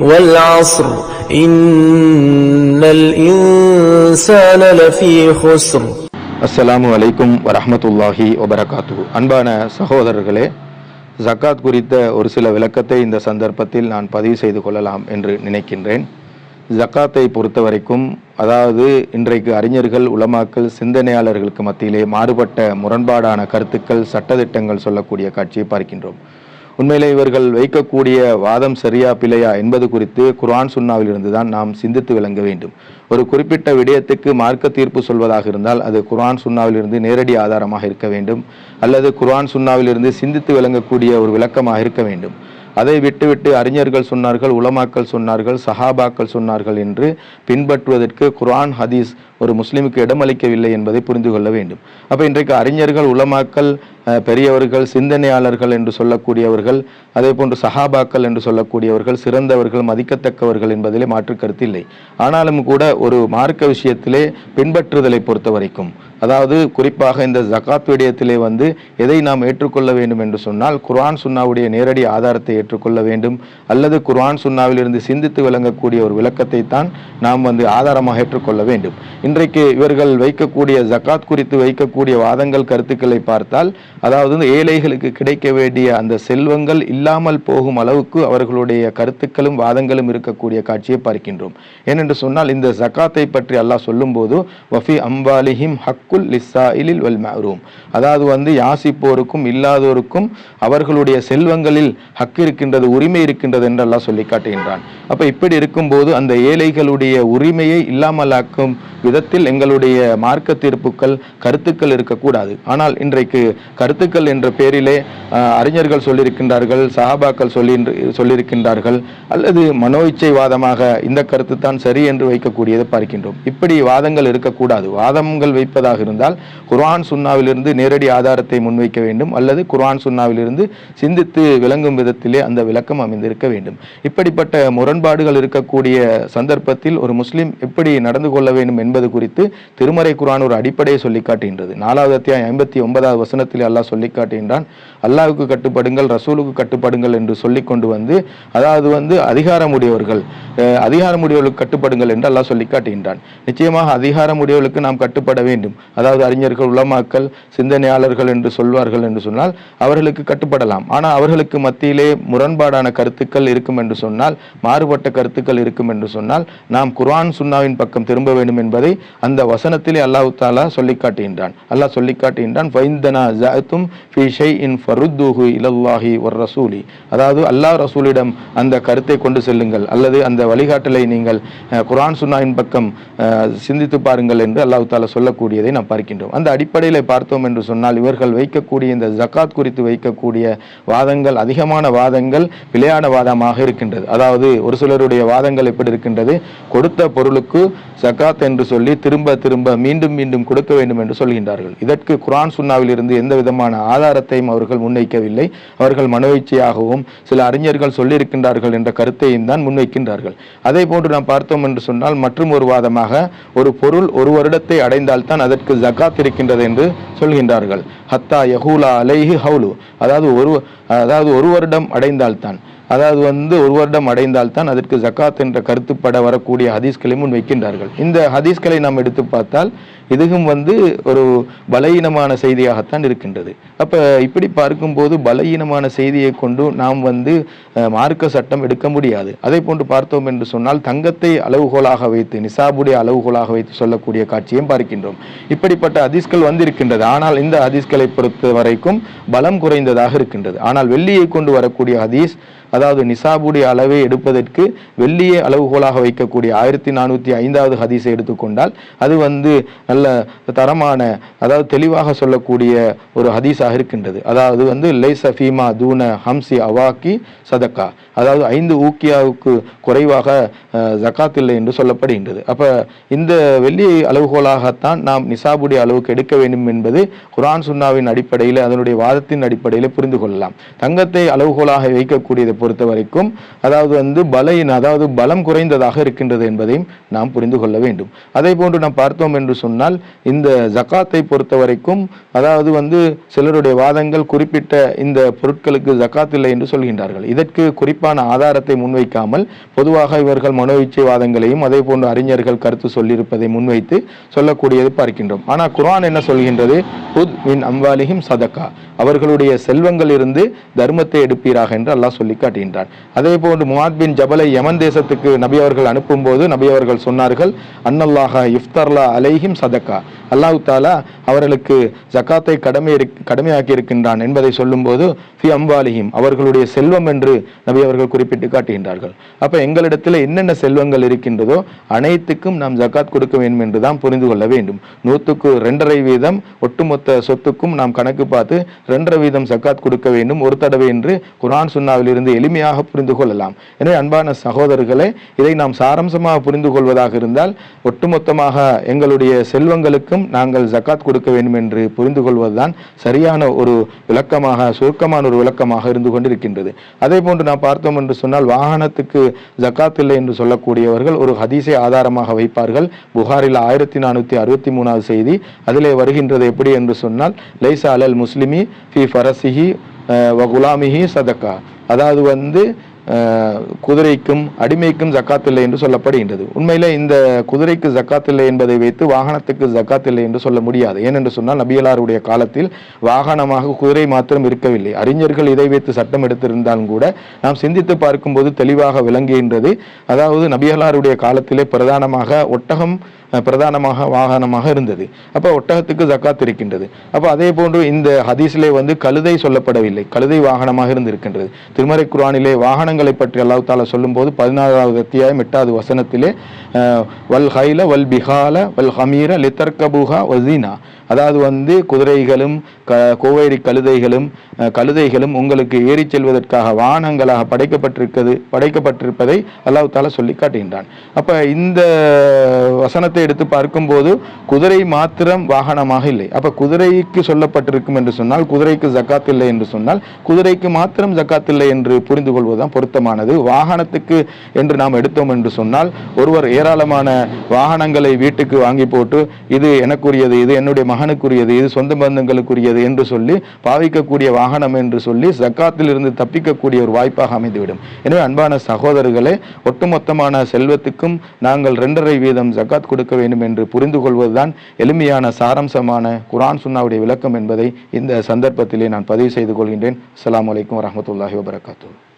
والعصر إن الإنسان لفي خسر அஸ்ஸலாமு அலைக்கும் வரஹ்மத்துல்லாஹி வபரகாத்து அன்பான சகோதரர்களே ஜக்காத் குறித்த ஒரு சில விளக்கத்தை இந்த சந்தர்ப்பத்தில் நான் பதிவு செய்து கொள்ளலாம் என்று நினைக்கின்றேன் ஜக்காத்தை பொறுத்தவரைக்கும் அதாவது இன்றைக்கு அறிஞர்கள் உலமாக்கள் சிந்தனையாளர்களுக்கு மத்தியிலே மாறுபட்ட முரண்பாடான கருத்துக்கள் சட்டதிட்டங்கள் சொல்லக்கூடிய காட்சியை பார்க்கின்றோம் உண்மையிலே இவர்கள் வைக்கக்கூடிய வாதம் சரியா பிழையா என்பது குறித்து குர்ஆன் சுன்னாவில் தான் நாம் சிந்தித்து விளங்க வேண்டும். ஒரு குறிப்பிட்ட விடயத்துக்கு மார்க்க தீர்ப்பு சொல்வதாக இருந்தால் அது குர்ஆன் சுன்னாவில் இருந்து நேரடி ஆதாரமாக இருக்க வேண்டும் அல்லது குர்ஆன் சுன்னாவில் இருந்து சிந்தித்து விளங்கக்கூடிய ஒரு விளக்கமாக இருக்க வேண்டும். அதை விட்டுவிட்டு அறிஞர்கள் சொன்னார்கள் உலமாக்கள் சொன்னார்கள் சஹாபாக்கள் சொன்னார்கள் என்று பின்பற்றுவதற்கு குர்ஆன் ஹதீஸ் ஒரு முஸ்லிமுக்கு இடமளிக்கவில்லை என்பதை புரிந்து கொள்ள வேண்டும். அப்போ இன்றைக்கு அறிஞர்கள் உலமாக்கள் பெரியவர்கள் சிந்தனையாளர்கள் என்று சொல்லக்கூடியவர்கள் அதே போன்று சஹாபாக்கள் என்று சொல்லக்கூடியவர்கள் சிறந்தவர்கள் மதிக்கத்தக்கவர்கள் என்பதிலே மாற்று கருத்து இல்லை. ஆனாலும் கூட ஒரு மார்க்க விஷயத்திலே பின்பற்றுதலை பொறுத்த வரைக்கும் அதாவது குறிப்பாக இந்த ஜகாத் விடயத்திலே வந்து எதை நாம் ஏற்றுக்கொள்ள வேண்டும் என்று சொன்னால் குர்ஆன் சுன்னாவுடைய நேரடி ஆதாரத்தை ஏற்றுக்கொள்ள வேண்டும். அல்லது குர்ஆன் சுன்னாவிலிருந்து சிந்தித்து விளங்கக்கூடிய ஒரு விளக்கத்தை தான் நாம் வந்து ஆதாரமாக ஏற்றுக்கொள்ள வேண்டும். இன்றைக்கு இவர்கள் வைக்கக்கூடிய ஜகாத் குறித்து வைக்கக்கூடிய வாதங்கள் கருத்துக்களை பார்த்தால் அதாவது வந்து ஏழைகளுக்கு கிடைக்க வேண்டிய அந்த செல்வங்கள் இல்லாமல் போகும் அளவுக்கு அவர்களுடைய கருத்துக்களும் வாதங்களும் இருக்கக்கூடிய காட்சியை பார்க்கின்றோம். ஏனென்று சொன்னால் இந்த ஜகாத்தை பற்றி அல்லாஹ் சொல்லும்போது வஃபி அம்பாலிஹிம் ஹக்குல் லிஸ்ஸாயிலில் வல் மஹ்ரூம் அதாவது வந்து யாசிப்போருக்கும் இல்லாதோருக்கும் அவர்களுடைய செல்வங்களில் ஹக்கு இருக்கின்றது உரிமை இருக்கின்றது என்றெல்லாம் சொல்லி காட்டுகின்றான். அப்போ இப்படி இருக்கும்போது அந்த ஏழைகளுடைய உரிமையை இல்லாமலாக்கும் விதத்தில் எங்களுடைய மார்க்க தீர்ப்புகள் கருத்துக்கள் இருக்கக்கூடாது. ஆனால் இன்றைக்கு கருத்துக்கள் என்ற பேரிலே அறிஞர்கள் சொல்லியிருக்கின்றார்கள் சஹாபாக்கள் சொல்லி சொல்லியிருக்கின்றார்கள் அல்லது மனோ இச்சைவாதமாக இந்த கருத்து தான் சரி என்று வைக்கக்கூடியதை பார்க்கின்றோம். இப்படி வாதங்கள் இருக்கக்கூடாது. வாதங்கள் வைப்பதாக இருந்தால் குர்ஆன் சுன்னாவிலிருந்து நேரடி ஆதாரத்தை முன்வைக்க வேண்டும் அல்லது குர்ஆன் சுன்னாவிலிருந்து சிந்தித்து விளங்கும் விதத்திலே அந்த விளக்கம் அமைந்திருக்க வேண்டும். இப்படிப்பட்ட முரண்பாடுகள் இருக்கக்கூடிய சந்தர்ப்பத்தில் ஒரு முஸ்லீம் எப்படி நடந்து கொள்ள வேண்டும் என்பது குறித்து திருமறை குர்ஆன் ஒரு அடிப்படையை சொல்லி காட்டுகின்றது. நாலாவது அத்தியாயம் ஐம்பத்தி ஒன்பதாவது வசனத்தில் அல்லாஹ் சொல்லி காட்டுகின்றான் அல்லாஹ்வுக்கு கட்டுப்படுங்கள் ரசூலுக்கு கட்டுப்படுங்கள் என்று சொல்லி கொண்டு வந்து அதாவது வந்து அதிகாரமுடையவர்கள் அதிகாரமுடையவர்களுக்கு கட்டுப்படுங்கள் என்று அல்லாஹ் சொல்லி காட்டுகின்றான். நிச்சயமாக அதிகாரமுடையவர்களுக்கு நாம் கட்டுப்பட வேண்டும். அதாவது அறிஞர்கள் உலமாக்கல் சிந்தனையாளர்கள் என்று சொல்வார்கள் என்று சொன்னால் அவர்களுக்கு கட்டுப்படலாம். ஆனால் அவர்களுக்கு மத்தியிலே முரண்பாடான கருத்துக்கள் இருக்கும் என்று சொன்னால் மாறுபட்ட கருத்துக்கள் இருக்கும் என்று சொன்னால் நாம் குர்ஆன் சுன்னாவின் பக்கம் திரும்ப வேண்டும் என்பதை அந்த வசனத்திலே அல்லாஹ் தாலா சொல்லி காட்டுகின்றான் அல்லாஹ் சொல்லி காட்டுகின்றான் ஃபைந்தனா ஜஅத்தும் ஃபீ ஷைஇன் ஃபருத்துஹு இலல்லாஹி வர் ரசூலி. அதாவது அல்லாஹ் ரசூலிடம் அந்த கருத்தை கொண்டு செல்லுங்கள் அல்லது அந்த வழிகாட்டலை நீங்கள் குரான் குர்ஆன் சுன்னாவின் பக்கம் சிந்தித்து பாருங்கள் என்று அல்லாஹ் தாலா சொல்லக்கூடியதை நாம் பார்க்கின்றோம். அந்த அடிப்படையில் பார்த்தோம் என்று சொன்னால் இவர்கள் வைக்கக்கூடிய இந்த ஜகாத் குறித்து வைக்கக்கூடிய வாதங்கள் அதிகமான வாதங்கள் பிழையான வாதமாக இருக்கின்றது. அதாவது ஒரு சிலருடைய வாதங்கள் எப்படி இருக்கின்றது? கொடுத்த பொருளுக்கு ஜக்காத் என்று சொல்லி திரும்ப திரும்ப மீண்டும் மீண்டும் கொடுக்க வேண்டும் என்று சொல்கின்றார்கள். இதற்கு குரான் சுன்னாவில் இருந்து எந்த விதமான ஆதாரத்தையும் அவர்கள் முன்வைக்கவில்லை. அவர்கள் மனோயிச்சையாகவும் சில அறிஞர்கள் சொல்லியிருக்கின்றார்கள் என்ற கருத்தையும் தான் முன்வைக்கின்றார்கள். அதே போன்று நாம் பார்த்தோம் என்று சொன்னால் மற்றும் ஒரு வாதமாக ஒரு பொருள் ஒரு வருடத்தை அடைந்தால்தான் அதற்கு ஜகாத் இருக்கின்றது என்று சொல்கின்றார்கள். ஹத்தா யஹூலா அலைஹி ஹவுலு. அதாவது ஒரு அதாவது ஒரு வருடம் அடைந்தால்தான். அதாவது வந்து ஒரு வருடம் அடைந்தால்தான் அதற்கு ஜக்காத் என்ற கருத்துப்பட வரக்கூடிய ஹதீஸ்களை முன் வைக்கின்றார்கள். இந்த ஹதீஸ்களை நாம் எடுத்து பார்த்தால் இதுவும் வந்து ஒரு பலகீனமான செய்தியாகத்தான் இருக்கின்றது. அப்போ இப்படி பார்க்கும்போது பலகீனமான செய்தியை கொண்டு நாம் வந்து மார்க்க சட்டம் எடுக்க முடியாது. அதை போன்று பார்த்தோம் என்று சொன்னால் தங்கத்தை அளவுகோலாக வைத்து நிசாபுடைய அளவுகோலாக வைத்து சொல்லக்கூடிய காட்சியும் பார்க்கின்றோம். இப்படிப்பட்ட அதிஸ்கள் வந்திருக்கின்றது. ஆனால் இந்த அதிஸ்களை பொறுத்த வரைக்கும் பலம் குறைந்ததாக இருக்கின்றது. ஆனால் வெள்ளியை கொண்டு வரக்கூடிய ஹதீஸ் அதாவது நிசாபுடைய அளவை எடுப்பதற்கு வெள்ளியை அளவுகோலாக வைக்கக்கூடிய ஆயிரத்தி நானூற்றி ஐந்தாவது ஹதீஸை எடுத்துக்கொண்டால் அது வந்து நல்ல தரமான அதாவது தெளிவாக சொல்லக்கூடிய ஒரு ஹதீஸாக இருக்கின்றது. அதாவது வந்து லைசஃபீமா தூன ஹம்சி அவாக்கி சதக்கா. அதாவது ஐந்து ஊக்கியாவுக்கு குறைவாக ஜக்காத் இல்லை என்று சொல்லப்படுகின்றது. அப்ப இந்த வெள்ளி அளவுகோலாகத்தான் நாம் நிசாபுடைய அளவுக்கு எடுக்க வேண்டும் என்பது குரான் சுன்னாவின் அடிப்படையில் அதனுடைய வாதத்தின் அடிப்படையில் புரிந்து கொள்ளலாம். தங்கத்தை அளவுகோலாக வைக்கக்கூடியதை பொறுத்த வரைக்கும் அதாவது வந்து பலையின் அதாவது பலம் குறைந்ததாக இருக்கின்றது என்பதையும் நாம் புரிந்து கொள்ள வேண்டும். அதே போன்று நாம் பார்த்தோம் என்று சொன்னால் இந்த ஜகாத்தை பொறுத்த வரைக்கும் அதாவது வந்து சிலருடைய வாதங்கள் குறிப்பிட்ட இந்த பொருட்களுக்கு ஜகாத் இல்லை என்று சொல்கின்றார்கள். இதற்கு குறிப்பாக தெளிவான ஆதாரத்தை முன்வைக்காமல் பொதுவாக இவர்கள் மனோ இச்சைவாதங்களையும் அதே போன்று அறிஞர்கள் கருத்து சொல்லியிருப்பதை முன்வைத்து சொல்லக்கூடியது பார்க்கின்றோம். ஆனால் குரான் என்ன சொல்கின்றது? புத் மின் அம்வாலிஹிம் சதக்கா. அவர்களுடைய செல்வங்கள் இருந்து தர்மத்தை எடுப்பீராக என்று அல்லாஹ் சொல்லி காட்டுகின்றான். அதே போன்று முஹாத் பின் ஜபலை யமன் தேசத்துக்கு நபி அவர்கள் அனுப்பும் போது நபி அவர்கள் சொன்னார்கள் அன்னல்லாஹ இஃப்தர்லா அலைஹிம் சதக்கா. அல்லாஹு தாலா அவர்களுக்கு ஜக்காத்தை கடமை கடமையாக்கி இருக்கின்றான் என்பதை சொல்லும்போது ஃபி அம்பாலிஹிம் அவர்களுடைய செல்வம் என்று நபி அவர்கள் குறிப்பிட்டு காட்டுகின்றார்கள். அப்ப எங்களிடத்தில் என்னென்ன செல்வங்கள் இருக்கின்றதோ அனைத்துக்கும் நாம் ஜக்காத் கொடுக்க வேண்டும் என்று தான் புரிந்து கொள்ள வேண்டும். நூற்றுக்கு ரெண்டரை வீதம் ஒட்டுமொத்த சொத்துக்கும் நாம் கணக்கு பார்த்து ரெண்டரை வீதம் ஜக்காத் கொடுக்க வேண்டும் ஒரு தடவை என்று குரான் சுன்னாவில் எளிமையாக புரிந்து கொள்ளலாம். எனவே அன்பான சகோதரர்களே இதை நாம் சாரம்சமாக புரிந்து கொள்வதாக இருந்தால் ஒட்டுமொத்தமாக எங்களுடைய செல்வங்களுக்கும் நாங்கள் ஜக்காத் கொடுக்க வேண்டும் என்று புரிந்து கொள்வதுதான் சரியான ஒரு விளக்கமாக சுருக்கமான ஒரு விளக்கமாக இருந்து கொண்டிருக்கின்றது. அதே போன்று நாம் பார்த்தோம் என்று சொன்னால் வாகனத்துக்கு ஜக்காத் இல்லை என்று சொல்லக்கூடியவர்கள் ஒரு ஹதீஸை ஆதாரமாக வைப்பார்கள். புகாரில் ஆயிரத்தி நானூற்றி அறுபத்தி மூணாவது செய்தி. அதிலே வருகின்றது எப்படி என்று சொன்னால் லைசா அலல் முஸ்லிமி ஃபி ஃபரசிஹி குலாமிஹி சதக்கா. அதாவது வந்து குதிரைக்கும் அடிமைக்கும் ஜக்காத் இல்லை என்று சொல்லப்படுகின்றது. உண்மையில் இந்த குதிரைக்கு ஜக்காத் இல்லை என்பதை வைத்து வாகனத்துக்கு ஜக்காத் இல்லை என்று சொல்ல முடியாது. ஏனென்று சொன்னால் நபியலாருடைய காலத்தில் வாகனமாக குதிரை மாத்திரம் இருக்கவில்லை. அறிஞர்கள் இதை வைத்து சட்டம் எடுத்திருந்தாலும் கூட நாம் சிந்தித்து பார்க்கும்போது தெளிவாக விளங்குகின்றது. அதாவது நபியலாருடைய காலத்திலே பிரதானமாக ஒட்டகம் பிரதானமாக வாகனமாக இருந்தது. அப்போ ஒட்டகத்துக்கு ஜக்காத் இருக்கின்றது. அப்போ அதே போன்று இந்த ஹதீஸிலே வந்து கழுதை சொல்லப்படவில்லை. கழுதை வாகனமாக இருந்திருக்கின்றது. திருமறை குரானிலே வாகனங்களை பற்றி அல்லாஹ் தாலா சொல்லும்போது பதினாறாவது அத்தியாயம் எட்டாவது வசனத்திலே வல் ஹைல வல் பிஹால வல் ஹமீர லித்தர்கபுஹா வசீனா அதாவது வந்து குதிரைகளும் க கோவேரி கழுதைகளும் கழுதைகளும் உங்களுக்கு ஏறிச் செல்வதற்காக வாகனங்களாக படைக்கப்பட்டிருக்கிறது படைக்கப்பட்டிருப்பதை அல்லாஹ் தாலா சொல்லி காட்டுகின்றான். அப்ப இந்த வசனத்தை எடுத்து பார்க்கும்போது குதிரை மாத்திரம் வாகனமாக இல்லை. அப்ப குதிரைக்கு சொல்லப்பட்டிருக்கும் என்று சொன்னால் குதிரைக்கு ஜக்காத் இல்லை என்று சொன்னால் குதிரைக்கு மாத்திரம் ஜக்காத் இல்லை என்று புரிந்து கொள்வதுதான் பொருத்தமானது. வாகனத்துக்கு என்று நாம் எடுத்தோம் என்று சொன்னால் ஒருவர் ஏராளமான வாகனங்களை வீட்டுக்கு வாங்கி போட்டு இது எனக்குரியது இது என்னுடைய மகனுக்குரியது இது சொந்த பந்தங்களுக்குரியது என்று சொல்லி பாவிக்கக்கூடிய வாகனம் என்று சொல்லி ஜக்காத்தில் இருந்து தப்பிக்கக்கூடிய ஒரு வாய்ப்பாக அமைந்துவிடும். எனவே அன்பான சகோதரர்களே ஒட்டுமொத்தமான செல்வத்துக்கும் நாங்கள் ரெண்டரை வீதம் ஜக்காத் கொடுக்க வேண்டும் என்று புரிந்து கொள்வதுதான் எளிமையான சாரம்சமான குரான் சுன்னாவுடைய விளக்கம் என்பதை இந்த சந்தர்ப்பத்திலே நான் பதிவு செய்து கொள்கின்றேன். அஸ்லாம் வலைக்கம் வரமத்துல்லாஹி வபரகாத்துஹு.